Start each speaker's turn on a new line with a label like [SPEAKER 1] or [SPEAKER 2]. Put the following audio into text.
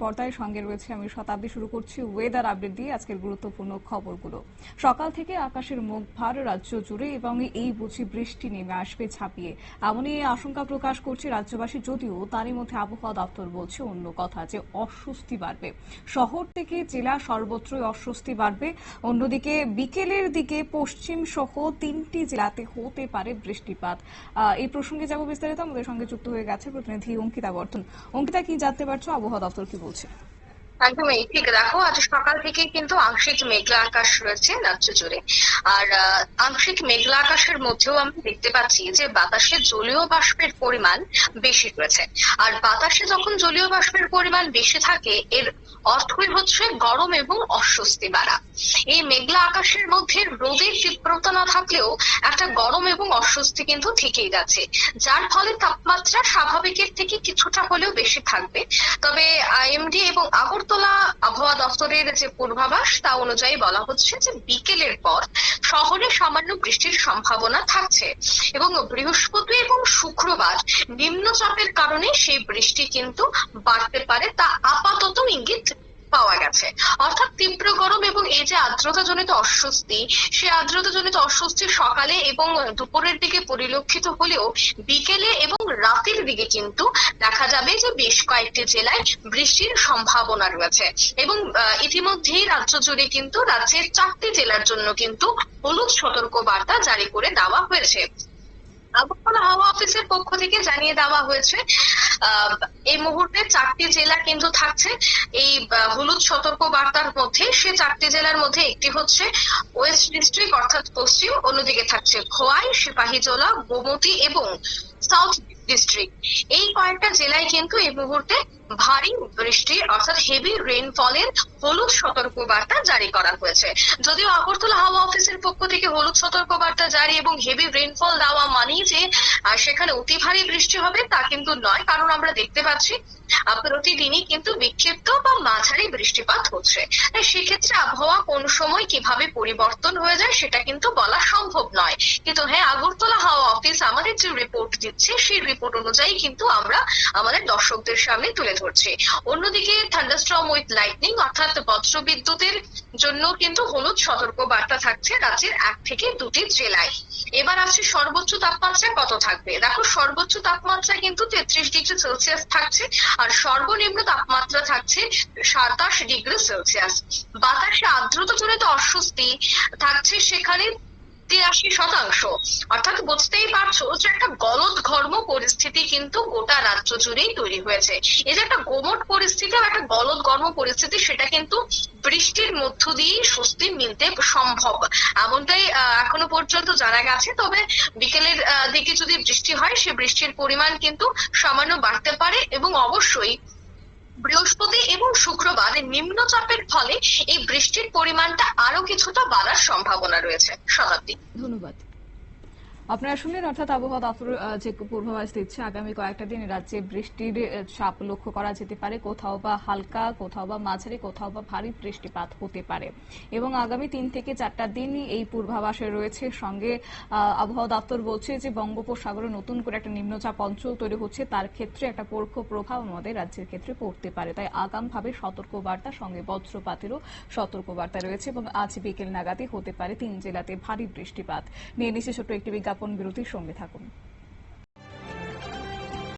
[SPEAKER 1] পর্দায় সঙ্গে রয়েছে আমি শতাব্দী শুরু করছি ওয়েদার আপডেট দিয়ে আজকের গুরুত্বপূর্ণ খবরগুলো। সকাল থেকে আকাশের মুখ ভার, রাজ্য জুড়ে এবং এই বুঝি বৃষ্টি নেমে আসবে ছাপিয়ে। এমনই আশঙ্কা প্রকাশ করছে রাজ্যবাসী, যদিও তারই মধ্যে আবহাওয়া দপ্তর বলছে অন্য কথা যে অস্বস্তি বাড়বে। শহর থেকে জেলা সর্বত্রই অস্বস্তি বাড়বে। অন্যদিকে বিকেলের দিকে পশ্চিম সহ তিনটি জেলাতে হতে পারে বৃষ্টিপাত। এই প্রসঙ্গে যাব বিস্তারিত। আমাদের সঙ্গে যুক্ত হয়ে গেছে প্রতিনিধি অঙ্কিতা বর্ধন। অঙ্কিতা, কি জানতে পারছ? আবহাওয়া দপ্তর কি বলছে
[SPEAKER 2] একদমই ঠিক। দেখো, আজ সকাল থেকে কিন্তু আংশিক মেঘলা আকাশ রয়েছে রাজ্য জুড়ে। আর আংশিক মেঘলা আকাশের মধ্যেও আমরা দেখতে পাচ্ছি যে বাতাসে জলীয় বাষ্পের পরিমাণ বেশি রয়েছে। আর বাতাসে যখন জলীয় বাষ্পের পরিমাণ বেশি থাকে, এর অর্থই হচ্ছে গরম এবং অস্বস্তি বাড়া। এই মেঘলা আকাশের মধ্যে রোদের তীব্রতা না থাকলেও একটা গরম এবং অস্বস্তি কিন্তু থেকেই যাচ্ছে। যার ফলে তাপমাত্রা স্বাভাবিকের থেকে কিছুটা হলেও বেশি থাকবে। তবে, আইএমডি এবং আগরতলা আবহাওয়া দপ্তরের যে পূর্বাভাস, তা অনুযায়ী বলা হচ্ছে যে বিকেলের পর শহরে সামান্য বৃষ্টির সম্ভাবনা থাকছে এবং বৃহস্পতি এবং শুক্রবার নিম্নচাপের কারণে সেই বৃষ্টি কিন্তু বাড়তে পারে। তা আপাতত ইঙ্গিত পাওয়া গেছে। অর্থাৎ তীব্র গরম এবং এই যে আর্দ্রতাজনিত অস্বস্তি সেই আর্দ্রতাজনিত অস্বস্তি সকালে এবং দুপুরের দিকে পরিলক্ষিত হলেও বিকেলে এবং রাতের দিকে কিন্তু দেখা যাবে যে বেশ কয়েকটি জেলায় বৃষ্টির সম্ভাবনা রয়েছে। এবং ইতিমধ্যেই রাজ্য জুড়ে কিন্তু রাজ্যের চারটি জেলার জন্য কিন্তু হলুদ সতর্ক বার্তা জারি করে দেওয়া হয়েছে। আগরতলা হাওয়া অফিসের পক্ষ থেকে জানিয়ে দেওয়া হয়েছে এই মুহূর্তে চারটি জেলা কিন্তু থাকছে। এই হলুদ সতর্ক বার্তার মধ্যে সে চারটি জেলার মধ্যে একটি হচ্ছে ওয়েস্ট ডিস্ট্রিক্ট, অর্থাৎ পশ্চিম, অন্যদিকে থাকছে খোয়াই, সিপাহীজলা, গোমতী এবং সাউথ ডিস্ট্রিক্ট। এই কয়েকটা জেলায় কিন্তু এই মুহূর্তে ভারী বৃষ্টি অর্থাৎ হেভি রেইনফলের হলুদ সতর্ক বার্তা জারি করা হয়েছে। যদিও আগরতলা হাওয়া অফিসের পক্ষ থেকে হলুদ সতর্ক বার্তা জারি এবং হেভি রেইনফল দেওয়া মানেই যে সেখানে অতি ভারী বৃষ্টি হবে তা কিন্তু নয়, কারণ আমরা দেখতে পাচ্ছি প্রতিদিনই কিন্তু বিক্ষিপ্ত বা মাঝারি বৃষ্টিপাত হচ্ছে। তাই সেক্ষেত্রে আবহাওয়া কোন সময় কীভাবে পরিবর্তন হয়ে যায় সেটা কিন্তু বলা সম্ভব নয়। কিন্তু হ্যাঁ আগরতলা হাওয়া অফিস আমাদের যে রিপোর্ট দিচ্ছে, সেই রিপোর্ট অনুযায়ী কিন্তু আমরা আমাদের দর্শকদের সামনে তুলে ধরছি। অন্যদিকে থান্ডারস্টর্ম উইথ লাইটনিং অর্থাৎ বজ্রবিদ্যুতের জন্য কিন্তু হলুদ সতর্ক বার্তা থাকছে রাজ্যের এক থেকে দুটি জেলায়। এবার আসছে সর্বোচ্চ তাপমাত্রা কত থাকবে? দেখো, সর্বোচ্চ তাপমাত্রা কিন্তু তেত্রিশ ডিগ্রি সেলসিয়াস থাকছে, আর সর্বনিম্ন তাপমাত্রা থাকছে সাতাশ ডিগ্রি সেলসিয়াস। বাতাসে আর্দ্রতাজনিত অস্বস্তি থাকছে সেখানে তিরাশি শতাংশ। অর্থাৎ বুঝতেই পারছ যে একটা গলদ ঘর্ম পরিস্থিতি কিন্তু গোটা রাজ্য জুড়েই তৈরি হয়েছে। এই যে একটা গোমট পরিস্থিতি আর একটা গলদ ঘর্ম পরিস্থিতি, সেটা কিন্তু বৃষ্টির মধ্য দিয়েই স্বস্তি মিলতে সম্ভব। এমনটাই এখনও পর্যন্ত জানা গেছে। তবে বিকেলের দিকে যদি বৃষ্টি হয়, সে বৃষ্টির পরিমাণ কিন্তু সামান্য বাড়তে পারে এবং অবশ্যই বৃহস্পতি এবং শুক্রবার নিম্নচাপের ফলে এই বৃষ্টির পরিমাণটা আরও কিছুটা বাড়ার সম্ভাবনা রয়েছে। শতাব্দী
[SPEAKER 1] ধন্যবাদ। আপনারা শুনলেন, অর্থাৎ আবহাওয়া দপ্তর যে পূর্বাভাস দিচ্ছে, আগামী কয়েকটা দিন রাজ্যে বৃষ্টির চাপ লক্ষ্য করা যেতে পারে। কোথাও বা হালকা, কোথাও বা মাঝারি, কোথাও বা ভারী বৃষ্টিপাত হতে পারে। এবং আগামী তিন থেকে চারটা দিনই এই পূর্বাভাসে রয়েছে। সঙ্গে আবহাওয়া দপ্তর বলছে যে, বঙ্গোপসাগরে নতুন করে একটা নিম্নচাপ অঞ্চল তৈরি হচ্ছে। তার ক্ষেত্রে একটা পরোক্ষ প্রভাব আমাদের রাজ্যের ক্ষেত্রে পড়তে পারে। তাই আগামভাবে সতর্ক বার্তা সঙ্গে বজ্রপাতেরও সতর্কবার্তা রয়েছে এবং আজ বিকেল নাগাদে হতে পারে তিন জেলাতে ভারী বৃষ্টিপাত। নিয়ে নিচ্ছে ছোট্ট একটি বিজ্ঞাপন। বিরতির সঙ্গে থাকুন।